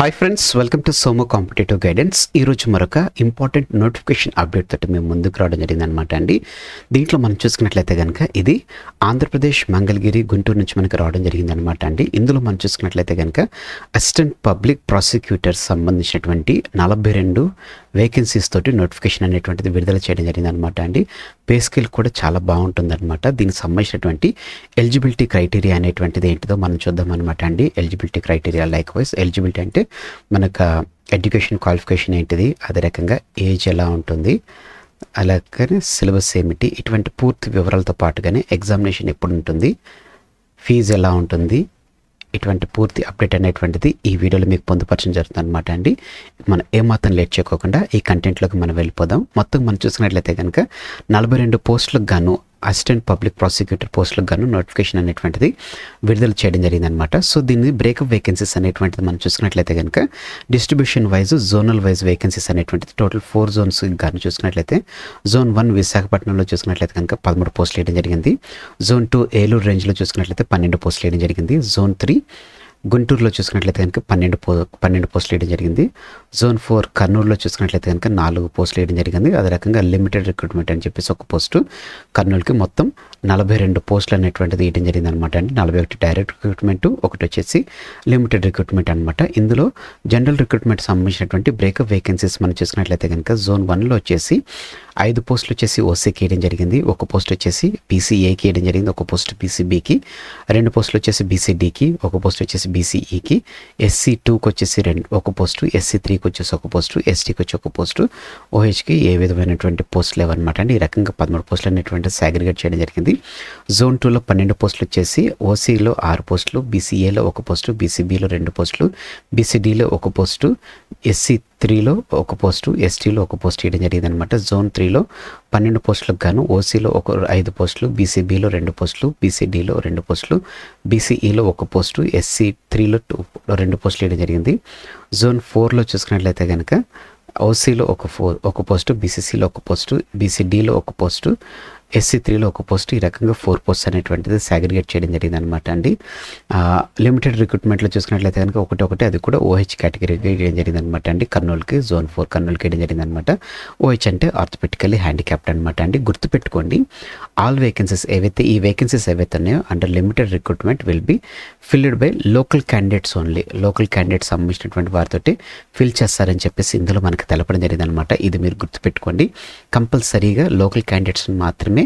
Hi friends welcome to సోమో competitive guidance ఈరోజు మరొక ఇంపార్టెంట్ నోటిఫికేషన్ అప్డేట్ తోటి మేము ముందుకు రావడం జరిగింది అనమాట అండి. దీంట్లో మనం చూసుకున్నట్లయితే కనుక ఇది ఆంధ్రప్రదేశ్ మంగళగిరి గుంటూరు నుంచి మనకు రావడం జరిగిందనమాట అండి. ఇందులో మనం చూసుకున్నట్లయితే కనుక అసిస్టెంట్ పబ్లిక్ ప్రాసిక్యూటర్ సంబంధించినటువంటి నలభై రెండు వేకెన్సీస్ తోటి నోటిఫికేషన్ అనేటువంటిది విడుదల చేయడం జరిగింది అనమాట అండి. పే స్కిల్ కూడా చాలా బాగుంటుంది అనమాట దీనికి సంబంధించినటువంటి ఎలిజిబిలిటీ క్రైటీరియా అనేటువంటిది ఏంటిదో మనం చూద్దాం అనమాట అండి. Eligibility criteria likewise eligibility అంటే మనకు uh, ఎడ్యుకేషన్ క్వాలిఫికేషన్ ఏంటిది అదే రకంగా ఏజ్ ఎలా ఉంటుంది అలాగే సిలబస్ ఏమిటి ఇటువంటి పూర్తి వివరాలతో పాటుగానే ఎగ్జామినేషన్ ఎప్పుడు ఉంటుంది ఫీజు ఎలా ఉంటుంది ఇటువంటి పూర్తి అప్డేట్ అనేటువంటిది ఈ వీడియోలో మీకు పొందుపరచడం జరుగుతుంది అనమాట అండి. మనం ఏమాత్రం లేట్ చేయకోకుండా ఈ కంటెంట్లోకి మనం వెళ్ళిపోదాం. మొత్తం మనం చూసుకున్నట్లయితే కనుక నలభై రెండు పోస్టులకు గాను అసిస్టెంట్ పబ్లిక్ ప్రాసిక్యూటర్ పోస్టులకు గాను నోటిఫికేషన్ అనేటువంటిది విడుదల చేయడం జరిగిందనమాట సో దీన్ని బ్రేకప్ వేకెన్సీస్ అనేటువంటిది మనం చూసుకున్నట్లయితే కనుక distribution wise zonal wise vacancies అనేటువంటిది టోటల్ ఫోర్ జోన్స్ గాను చూసుకున్నట్లయితే జోన్ వన్ విశాఖపట్నంలో చూసుకున్నట్లయితే కనుక పదమూడు పోస్టులు వేయడం జరిగింది. జోన్ టూ ఏలూరు రేంజ్లో చూసుకున్నట్లయితే పన్నెండు పోస్టులు వేయడం జరిగింది. జోన్ త్రీ గుంటూరులో చూసుకున్నట్లయితే కనుక పన్నెండు పో పన్నెండు పోస్టులు వేయడం జరిగింది. జోన్ ఫోర్ కర్నూలులో చూసుకున్నట్లయితే కనుక నాలుగు పోస్టులు వేయడం జరిగింది. అదే రకంగా లిమిటెడ్ రిక్రూట్మెంట్ అని చెప్పేసి ఒక పోస్టు కర్నూలుకి మొత్తం నలభై రెండు పోస్టులు అనేటువంటిది వేయడం జరిగింది అనమాట అండి. నలభై ఒకటి డైరెక్ట్ రిక్రూట్మెంట్ ఒకటి వచ్చేసి లిమిటెడ్ రిక్రూట్మెంట్ అనమాట ఇందులో జనరల్ రిక్రూట్మెంట్ సంబంధించినటువంటి బ్రేకప్ వేకెన్సీస్ మనం చూసుకున్నట్లయితే కనుక జోన్ వన్లో వచ్చేసి ఐదు పోస్టులు వచ్చేసి ఓసీకి వేయడం జరిగింది. ఒక పోస్ట్ వచ్చేసి బీసీఏకి వేయడం జరిగింది. ఒక పోస్ట్ బీసీబీకి. రెండు పోస్టులు వచ్చేసి బీసీడీకి. ఒక పోస్ట్ వచ్చేసి బీసీఈకి. ఎస్సీ టూకి వచ్చేసి రెండు ఒక పోస్టు. ఎస్సీ త్రీకి వచ్చేసి ఒక పోస్టు. ఎస్టీకి వచ్చి ఒక పోస్టు. ఓహెచ్కి ఏ విధమైనటువంటి పోస్టులు లేవన్నమాట అండి. ఈ రకంగా పదమూడు పోస్టులు అనేటువంటి సాగ్రిగేట్ చేయడం జరిగింది. జోన్ టూలో పన్నెండు పోస్టులు వచ్చేసి ఓసీలో ఆరు పోస్టులు బీసీఏలో ఒక పోస్టు బీసీబీలో రెండు పోస్టులు బీసీడీలో ఒక పోస్టు ఎస్సీ త్రీలో ఒక పోస్టు ఎస్టీలో ఒక పోస్ట్ వేయడం జరిగింది అనమాట జోన్ త్రీలో పన్నెండు పోస్టులకు గాను ఓసీలో ఒక ఐదు పోస్టులు బీసీబీలో రెండు పోస్టులు బీసీడీలో రెండు పోస్టులు బీసీఈలో ఒక పోస్టు ఎస్సీ త్రీలో టూ రెండు పోస్టులు వేయడం జరిగింది. జోన్ ఫోర్లో చూసుకున్నట్లయితే కనుక ఓసీలో ఒక ఫోర్ ఒక పోస్టు బీసీసీలో ఒక పోస్టు బీసీడీలో ఒక పోస్టు ఎస్సీ త్రీలో ఒక పోస్ట్ ఈ రకంగా ఫోర్ పోస్ట్ అనేటువంటిది సాగ్రిగేట్ చేయడం జరిగింది అనమాట అండి లిమిటెడ్ రిక్రూట్మెంట్లో చూసుకున్నట్లయితే కనుక ఒకటి ఒకటి అది కూడా ఓహెచ్ కేటగిరీకి వేయడం జరిగింది అనమాట అండి. కర్నూలుకి జోన్ ఫోర్ కర్నూలుకి వేయడం జరిగింది అనమాట ఓహెచ్ అంటే ఆర్థోపెటికల్లీ హ్యాండిక్యాప్డ్ అనమాట అండి. గుర్తుపెట్టుకోండి ఆల్ వేకెన్సీస్ ఏవైతే ఈ వేకెన్సీస్ ఏవైతే ఉన్నాయో under limited recruitment will be filled by local candidates only local candidates సంబంధించినటువంటి వారితోటి ఫిల్ చేస్తారని చెప్పేసి ఇందులో మనకి తెలపడం జరిగింది అనమాట ఇది మీరు గుర్తుపెట్టుకోండి. కంపల్సరీగా లోకల్ క్యాండిడేట్స్ మాత్రమే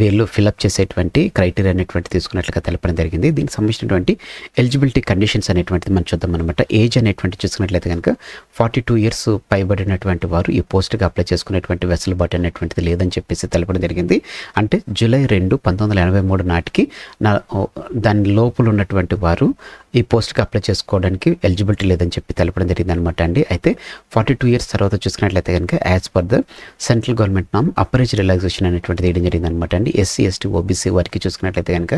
వీళ్ళు ఫిలప్ చేసేటువంటి క్రైటీరియా అనేటువంటి తీసుకున్నట్లుగా తెలపడం జరిగింది. దీనికి సంబంధించినటువంటి ఎలిజిబిలిటీ కండిషన్స్ అనేటువంటిది మనం చూద్దాం అనమాట ఏజ్ అనేటువంటి చూసుకున్నట్లయితే కనుక ఫార్టీ టూ ఇయర్స్ పైబడినటువంటి వారు ఈ పోస్ట్కి అప్లై చేసుకునేటువంటి వెసులుబాటు అనేటువంటిది లేదని చెప్పేసి తెలపడం జరిగింది. అంటే జూలై రెండు పంతొమ్మిది వందల ఎనభై మూడు నాటికి నా దాని లోపల ఉన్నటువంటి వారు ఈ పోస్ట్కి అప్లై చేసుకోవడానికి ఎలిజిబిలిటీ లేదని చెప్పి తెలపడం జరిగింది అనమాట అండి. అయితే ఫార్టీ టూ ఇయర్స్ తర్వాత చూసుకున్నట్లయితే కనుక as per the central government NAM upper age relaxation అనేటువంటిది వేయడం జరిగింది అనమాట అండి ఎస్సీ ఎస్టీ ఓబీసీ వారికి చూసుకున్నట్లయితే కనుక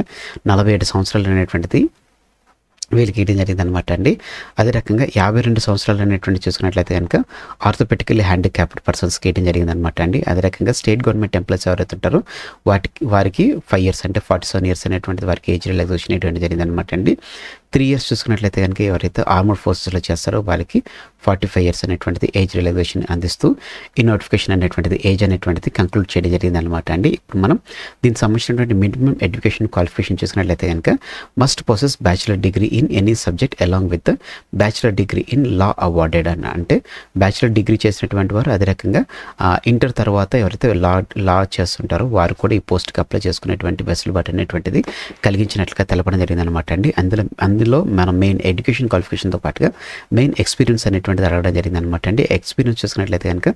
నలభై ఏడు సంవత్సరాలు అనేటువంటిది వీళ్ళకి ఇవ్వడం జరిగింది అనమాట అండి. అదే రకంగా యాభై రెండు సంవత్సరాలు అనేటువంటి చూసుకున్నట్లయితే కనుక ఆర్థోపెటికల్లీ హ్యాండిక్యాప్డ్ పర్సన్స్కి ఇవ్వడం జరిగింది అనమాట అండి. అదే రకంగా స్టేట్ గవర్నమెంట్ ఎంప్లాయీస్ ఎవరైతే ఉంటారో వాటికి వారికి ఫైవ్ ఇయర్స్ అంటే ఫార్టీ సెవెన్ ఇయర్స్ అనేటువంటి వారికి ఏజ్ రిలాక్సేషన్ ఇవ్వడం జరిగింది అనమాట అండి. త్రీ ఇయర్స్ చూసుకున్నట్లయితే కనుక ఎవరైతే ఆర్మర్ ఫోర్సెస్లో చేస్తారో వాళ్ళకి ఫార్టీ ఫైవ్ ఇయర్స్ అనేటువంటిది ఏజ్ రిలాక్సేషన్ అందిస్తూ ఈ నోటిఫికేషన్ అనేటువంటిది ఏజ్ అనేటువంటిది కంక్లూడ్ చేయడం జరిగింది అనమాట అండి. ఇప్పుడు మనం దీనికి సంబంధించినటువంటి మినిమం ఎడ్యుకేషన్ క్వాలిఫికేషన్ చూసుకున్నట్లయితే కనుక must possess bachelor degree in any subject along with bachelor degree in law awarded అని అంటే బ్యాచిలర్ డిగ్రీ చేసినటువంటి వారు అదే రకంగా ఇంటర్ తర్వాత ఎవరైతే లా లా చేస్తుంటారో వారు కూడా ఈ పోస్ట్కి అప్లై చేసుకునేటువంటి వెసులుబాటు అనేటువంటిది కలిగించినట్లుగా తెలపడం జరిగింది అనమాట అండి అందులో అందులో మనం మెయిన్ ఎడ్యుకేషన్ క్వాలిఫికేషన్తో పాటుగా మెయిన్ ఎక్స్పీరియన్స్ అనేటువంటిది అడగడం జరిగింది అనమాట అండి. ఎక్స్పీరియన్స్ చూసుకున్నట్లయితే కనుక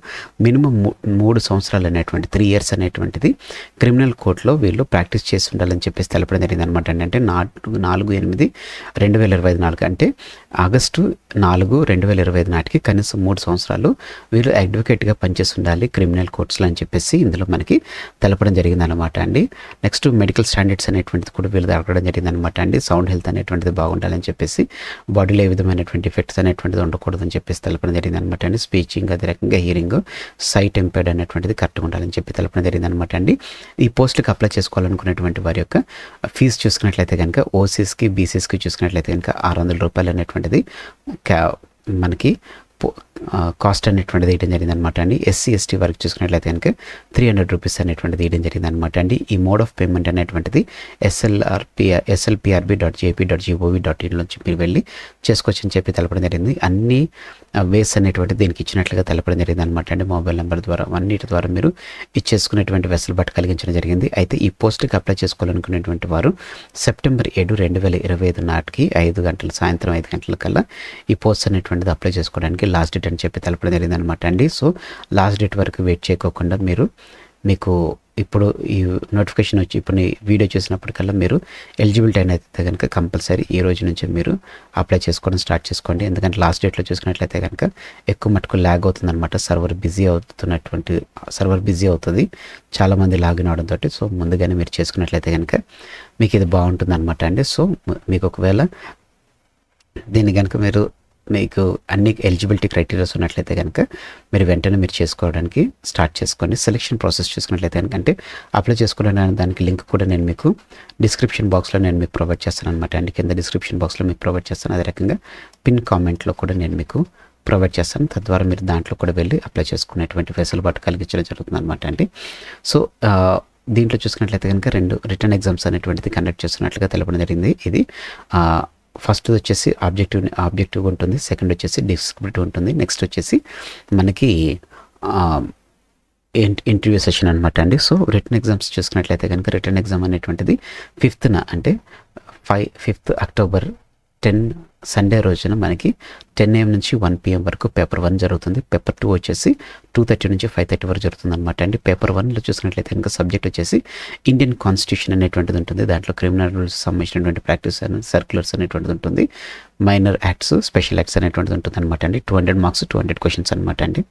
మినిమం మూడు సంవత్సరాలు అనేటువంటి త్రీ ఇయర్స్ అనేటువంటిది క్రిమినల్ కోర్టులో వీళ్ళు ప్రాక్టీస్ చేసి ఉండాలని చెప్పేసి తెలపడం జరిగింది అనమాట అండి. అంటే నాలుగు నాలుగు ఎనిమిది రెండు వేల ఇరవై ఐదు నాలుగు అంటే ఆగస్టు నాలుగు రెండు వేల ఇరవై ఐదు నాటికి కనీసం మూడు సంవత్సరాలు వీళ్ళు అడ్వకేట్గా పనిచేసి ఉండాలి క్రిమినల్ కోర్ట్స్లో అని చెప్పేసి ఇందులో మనకి తెలపడం జరిగింది అనమాట అండి. నెక్స్ట్ మెడికల్ స్టాండర్డ్స్ అనేటువంటిది కూడా వీళ్ళు అడగడం జరిగింది అనమాట అండి. సౌండ్ హెల్త్ అనేటువంటిది బాగుంది ఉండాలని చెప్పేసి బాడీలో ఏ విధమైనటువంటి ఎఫెక్ట్స్ అనేటువంటిది ఉండకూడదని చెప్పేసి తెలపడం జరిగింది అనమాట అండి. స్పీచింగ్ అదే రకంగా హియరింగ్ సైట్ ఎంపైర్డ్ అనేటువంటిది కరెక్ట్గా ఉండాలని చెప్పి తెలపడం జరిగింది అనమాట అండి. ఈ పోస్టుకి అప్లై చేసుకోవాలనుకునేటువంటి వారి యొక్క ఫీజు చూసుకున్నట్లయితే కనుక ఓసీస్కి బీసీస్కి చూసుకున్నట్లయితే కనుక ఆరు వందల రూపాయలు అనేటువంటిది మనకి కాస్ట్ అనేటువంటిది వేయడం జరిగింది అనమాట అండి ఎస్సీ ఎస్టీ వర్క్ చూసుకున్నట్లయితే కనుక త్రీ హండ్రెడ్ రూపీస్ అనేటువంటిది వేయడం జరిగింది అనమాట అండి. ఈ మోడ్ ఆఫ్ పేమెంట్ అనేటువంటిది SLRPR SLPRB dot JP dot GOV dot in నుంచి మీరు వెళ్ళి చేసుకోవచ్చు అని చెప్పి తెలపడం జరిగింది. అన్ని వేస్ అనేటువంటిది దీనికి ఇచ్చినట్లుగా తెలపడం జరిగింది అనమాట అండి. మొబైల్ నెంబర్ ద్వారా అన్నిటి ద్వారా మీరు ఇచ్చేసుకునేటువంటి వెసులుబాటు కలిగించడం జరిగింది. అయితే ఈ పోస్ట్కి అప్లై చేసుకోవాలనుకునేటువంటి వారు సెప్టెంబర్ ఏడు రెండు వేల ఇరవై ఐదు నాటికి ఐదు గంటల సాయంత్రం ఐదు గంటల కల్లా ఈ పోస్ట్ అనేటువంటిది అప్లై చేసుకోవడానికి లాస్ట్ డేట్ అని చెప్పి తెలపడం జరిగిందనమాట అండి. సో లాస్ట్ డేట్ వరకు వెయిట్ చేయకోకుండా మీరు మీకు ఇప్పుడు ఈ నోటిఫికేషన్ వచ్చి ఇప్పుడు ఈ వీడియో చూసినప్పటికల్లా మీరు ఎలిజిబిలిటీ అయితే కనుక కంపల్సరీ ఈ రోజు నుంచి మీరు అప్లై చేసుకోవడం స్టార్ట్ చేసుకోండి. ఎందుకంటే లాస్ట్ డేట్లో చూసుకున్నట్లయితే కనుక ఎక్కువ మటుకు ల్యాగ్ అవుతుంది అనమాట సర్వర్ బిజీ అవుతున్నటువంటి సర్వర్ బిజీ అవుతుంది. చాలామంది లాగిన్ అవడంతో సో ముందుగానే మీరు చేసుకున్నట్లయితే కనుక మీకు ఇది బాగుంటుంది అనమాట అండి. సో మీకు ఒకవేళ దీన్ని కనుక మీరు మీకు అన్ని ఎలిజిబిలిటీ క్రైటీరియాస్ ఉన్నట్లయితే కనుక మీరు వెంటనే మీరు చేసుకోవడానికి స్టార్ట్ చేసుకోండి సెలెక్షన్ ప్రాసెస్ చూసుకున్నట్లయితే కనుక అంటే అప్లై చేసుకోవడానికి దానికి లింక్ కూడా నేను మీకు డిస్క్రిప్షన్ బాక్స్లో నేను మీకు ప్రొవైడ్ చేస్తాను అనమాట అండి కింద డిస్క్రిప్షన్ బాక్స్లో మీకు ప్రొవైడ్ చేస్తాను. అదే రకంగా పిన్ కామెంట్లో కూడా నేను మీకు ప్రొవైడ్ చేస్తాను. తద్వారా మీరు దాంట్లో కూడా వెళ్ళి అప్లై చేసుకునేటువంటి వెసులుబాటు కలిగించడం జరుగుతుంది అనమాట అండి. సో దీంట్లో చూసుకున్నట్లయితే కనుక రెండు రిటర్న్ ఎగ్జామ్స్ అనేటువంటిది కండక్ట్ చేస్తున్నట్లుగా తెలపడం జరిగింది. ఇది ఫస్ట్ వచ్చేసి ఆబ్జెక్టివ్ ఆబ్జెక్టివ్ ఉంటుంది సెకండ్ వచ్చేసి డిస్క్రిప్టివ్ ఉంటుంది నెక్స్ట్ వచ్చేసి మనకి ఇంటర్వ్యూ సెషన్ అనమాట అండి. సో రిటర్న్ ఎగ్జామ్స్ చూసుకున్నట్లయితే కనుక రిటర్న్ ఎగ్జామ్ అనేటువంటిది ఫిఫ్త్న అంటే five fifth October ten Sunday రోజున మనకి టెన్ ఏఎం నుంచి వన్ పిఎం వరకు పేపర్ వన్ జరుగుతుంది. పేపర్ టూ వచ్చేసి టూ థర్టీ నుంచి ఫైవ్ థర్టీ వరకు జరుగుతుంది అనమాట అండి. పేపర్ వన్లో చూసినట్లయితే కనుక సబ్జెక్ట్ వచ్చేసి ఇండియన్ కాన్స్టిట్యూషన్ అనేటువంటిది ఉంటుంది. దాంట్లో క్రిమినల్ రూల్స్ సంబంధించినటువంటి ప్రాక్టీస్ సర్క్యులర్స్ అనేటువంటిది ఉంటుంది. మైనర్ యాక్ట్స్ స్పెషల్ యాక్ట్స్ అనేటువంటిది ఉంటుంది అనమాట అండి. Two hundred marks two hundred questions అనమాట అండి.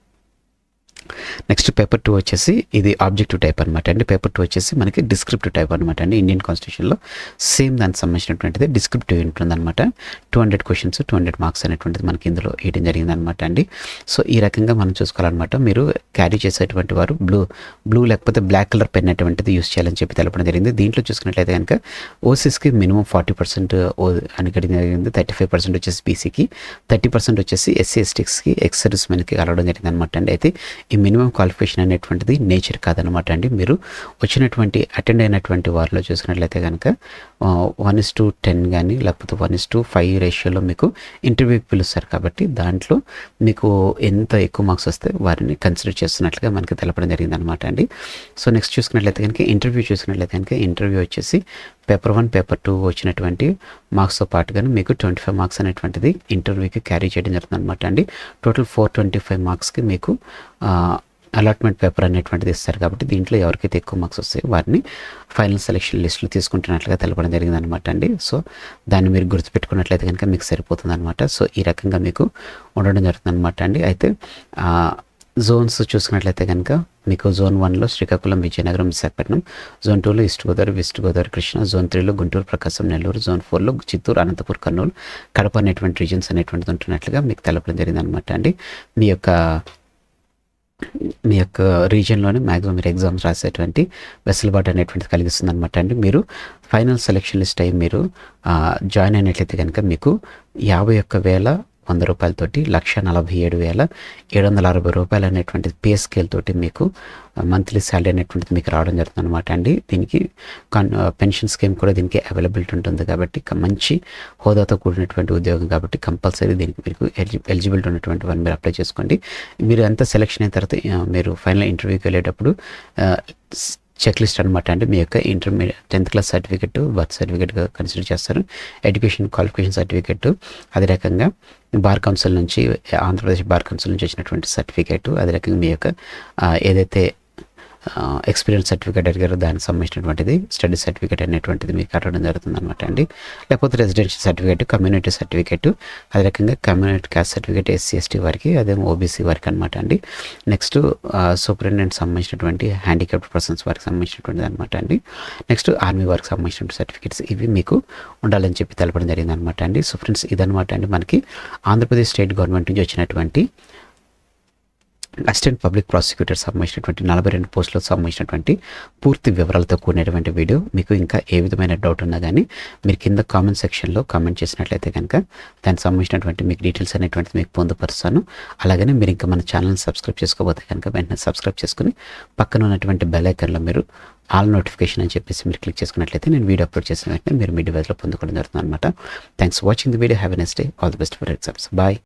నెక్స్ట్ పేపర్ టూ వచ్చేసి ఇది ఆబ్జెక్టివ్ టైప్ అనమాట అండి. పేపర్ టూ వచ్చేసి మనకి డిస్క్రిప్టివ్ టైప్ అనమాట అండి. ఇండియన్ కాన్స్టిట్యూషన్లో సేమ్ దానికి సంబంధించినటువంటిది డిస్క్రిప్టివ్ ఉంటుందన్నమాట. Two hundred questions two hundred marks అనేటువంటిది మనకి ఇందులో వేయడం జరిగిందనమాట అండి. సో ఈ రకంగా మనం చూసుకోవాలన్నమాట. మీరు క్యారీ చేసేటువంటి వారు బ్లూ బ్లూ లేకపోతే బ్లాక్ కలర్ పెన్ అటువంటిది యూస్ చేయాలని చెప్పి తెలపడం జరిగింది. దీంట్లో చూసుకున్నట్లయితే కనుక ఓసీస్కి మినిమం ఫార్టీ పర్సెంట్ అని జరిగింది. థర్టీ ఫైవ్ పర్సెంట్ వచ్చేసి బీసీకి థర్టీ పర్సెంట్ వచ్చేసి ఎస్సీ ఎస్టీస్కి ఎక్సర్స్ మనకి కలవడం జరిగింది అనమాట అండి. అయితే ఈ మినిమం క్వాలిఫికేషన్ అనేటువంటిది నేచర్ కాదనమాట అండి. మీరు వచ్చినటువంటి అటెండ్ అయినటువంటి వారిలో చూసినట్లయితే కనుక వన్ ఇస్ టు టెన్ కానీ లేకపోతే వన్ ఇస్ టు ఫైవ్ రేషియోలో మీకు ఇంటర్వ్యూకి పిలుస్తారు కాబట్టి దాంట్లో మీకు ఎంత ఎక్కువ మార్క్స్ వస్తే వారిని కన్సిడర్ చేస్తున్నట్లుగా మనకి తెలపడం జరిగింది అనమాట అండి. సో నెక్స్ట్ చూసుకున్నట్లయితే కనుక ఇంటర్వ్యూ చూసుకున్నట్లయితే కనుక ఇంటర్వ్యూ వచ్చేసి పేపర్ వన్ పేపర్ టూ వచ్చినటువంటి మార్క్స్తో పాటుగాను మీకు ట్వంటీ ఫైవ్ మార్క్స్ అనేటువంటిది ఇంటర్వ్యూకి క్యారీ చేయడం జరుగుతుంది అనమాట అండి. టోటల్ ఫోర్ ట్వంటీ ఫైవ్ మార్క్స్కి మీకు అలాట్మెంట్ పేపర్ అనేటువంటిది ఇస్తారు కాబట్టి దీంట్లో ఎవరికైతే ఎక్కువ మార్క్స్ వస్తాయి వారిని ఫైనల్ సెలెక్షన్ లిస్టులు తీసుకుంటున్నట్లుగా తెలపడం జరిగింది అనమాట అండి. సో దాన్ని మీరు గుర్తుపెట్టుకున్నట్లయితే కనుక మీకు సరిపోతుంది అనమాట సో ఈ రకంగా మీకు ఉండడం జరుగుతుంది అనమాట అండి. అయితే జోన్స్ చూసుకున్నట్లయితే కనుక మీకు జోన్ వన్లో శ్రీకాకుళం విజయనగరం విశాఖపట్నం జోన్ టూలో east Godavari west Godavari Krishna zone త్రీలో గుంటూరు ప్రకాశం నెల్లూరు జోన్ ఫోర్లో చిత్తూరు అనంతపూర్ కర్నూలు కడప అనేటువంటి రీజన్స్ అనేటువంటిది ఉంటున్నట్లుగా మీకు తెలపడం జరిగింది అనమాట అండి. మీ యొక్క మీ యొక్క రీజియన్లోనే మ్యాక్సిమం మీరు ఎగ్జామ్స్ రాసేటువంటి వెసులుబాటు అనేటువంటిది కలిగిస్తుంది అనమాట అండి. మీరు ఫైనల్ సెలెక్షన్ లిస్ట్ అయ్యి మీరు జాయిన్ అయినట్లయితే కనుక మీకు యాభై ఒక్క వేల వంద రూపాయలతోటి లక్ష నలభై ఏడు వేల ఏడు వందల అరవై రూపాయలు అనేటువంటి పే స్కేల్ తోటి మీకు మంత్లీ శాలరీ అనేటువంటిది మీకు రావడం జరుగుతుంది అనమాట అండి. దీనికి పెన్షన్ స్కీమ్ కూడా దీనికి అవైలబిలిటీ ఉంటుంది కాబట్టి మంచి హోదాతో కూడినటువంటి ఉద్యోగం కాబట్టి కంపల్సరీ దీనికి మీకు ఎలిజి ఎలిజిబిలిటీ ఉన్నటువంటి వన్ మీరు అప్లై చేసుకోండి. మీరు అంతా సెలెక్షన్ అయిన తర్వాత మీరు ఫైనల్ ఇంటర్వ్యూకి వెళ్ళేటప్పుడు చెక్ లిస్ట్ అనమాట అంటే మీ యొక్క intermediate tenth class certificate birth సర్టిఫికెట్గా consider చేస్తారు. ఎడ్యుకేషన్ క్వాలిఫికేషన్ సర్టిఫికెట్ అదే రకంగా బార్ కౌన్సిల్ నుంచి ఆంధ్రప్రదేశ్ బార్ కౌన్సిల్ నుంచి వచ్చినటువంటి సర్టిఫికేట్ అదే రకంగా మీ యొక్క ఏదైతే ఎక్స్పీరియన్స్ సర్టిఫికేట్ అడిగారు. దానికి సంబంధించినటువంటిది స్టడీ సర్టిఫికేట్ అనేటువంటిది మీకు కట్టడం జరుగుతుంది అనమాట అండి. లేకపోతే రెసిడెన్షియల్ సర్టిఫికేట్ కమ్యూనిటీ సర్టిఫికేట్ అదే రకంగా community caste certificate SC ST వారికి అదే ఓబీసీ వారికి అనమాట అండి. నెక్స్ట్ సూపరింటెండెంట్ సంబంధించినటువంటి హ్యాండిక్యాప్డ్ పర్సన్స్ వారికి సంబంధించినటువంటిది అనమాట అండి. నెక్స్ట్ ఆర్మీ వారికి సంబంధించిన సర్టిఫికేట్స్ ఇవి మీకు ఉండాలని చెప్పి తెలపడం జరిగింది అనమాట అండి. సో ఫ్రెండ్స్ ఇదనమాట అండి మనకి ఆంధ్రప్రదేశ్ స్టేట్ గవర్నమెంట్ నుంచి వచ్చినటువంటి అసిస్టెంట్ పబ్లిక్ ప్రాసిక్యూటర్ సంబంధించినటువంటి నలభై రెండు పోస్టులకు సంబంధించినటువంటి పూర్తి వివరాలతో కూడినటువంటి వీడియో. మీకు ఇంకా ఏ విధమైన డౌట్ ఉన్నా కానీ మీరు కింద కామెంట్ సెక్షన్లో కామెంట్ చేసినట్లయితే కనుక దానికి సంబంధించినటువంటి మీకు డీటెయిల్స్ అనేటువంటిది మీకు పొందుపరుస్తాను. అలాగనే మీరు ఇంకా మన ఛానల్ని సబ్స్క్రైబ్ చేసుకోబోతే కనుక వెంటనే సబ్స్క్రైబ్ చేసుకుని పక్కన ఉన్నటువంటి బెల్ ఐకన్లో మీరు ఆల్ నోటిఫికేషన్ అని చెప్పేసి మీరు క్లిక్ చేసుకున్నట్లయితే నేను వీడియో అప్లోడ్ చేసిన వెంటనే మీరు మీ డివైస్లో పొందుకోవడం జరుగుతుంది అనమాట thanks watching the video have next day all the best for exams bye